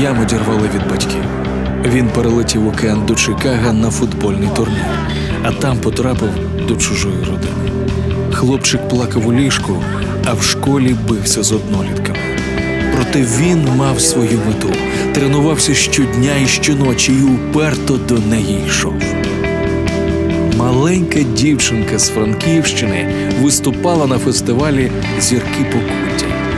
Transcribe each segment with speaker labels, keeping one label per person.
Speaker 1: Ям одірвали від батьків. Він перелетів океан до Чикага на футбольний турнір, а там потрапив до чужої родини. Хлопчик плакав у ліжку, а в школі бився з однолітками. Проте він мав свою мету, тренувався щодня і щоночі і уперто до неї йшов. Маленька дівчинка з Франківщини виступала на фестивалі Зірки Покуття.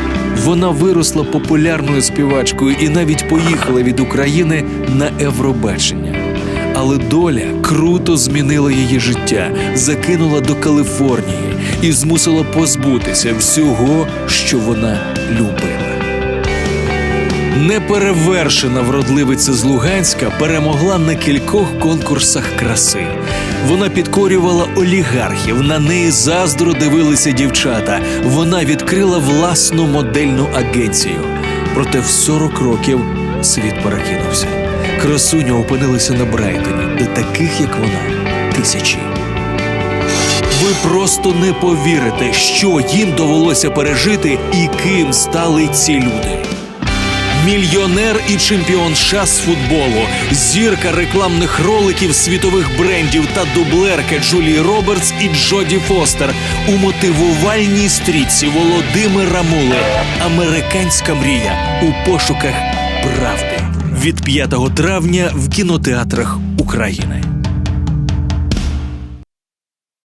Speaker 1: Вона виросла популярною співачкою і навіть поїхала від України на Евробачення. Але доля круто змінила її життя, закинула до Каліфорнії і змусила позбутися всього, що вона любила. Неперевершена вродливиця з Луганська перемогла на кількох конкурсах краси. Вона підкорювала олігархів, на неї заздро дивилися дівчата. Вона відкрила власну модельну агенцію. Проте в 40 років світ перекинувся. Красуня опинилася на Брайтоні, де таких, як вона, тисячі. Ви просто не повірите, що їм довелося пережити і ким стали ці люди. Мільйонер і чемпіон США з футболу, зірка рекламних роликів світових брендів та дублерка Джулії Робертс і Джоді Фостер у мотивувальній стрічці Володимира Мули. Американська мрія у пошуках правди від 5 травня в кінотеатрах України.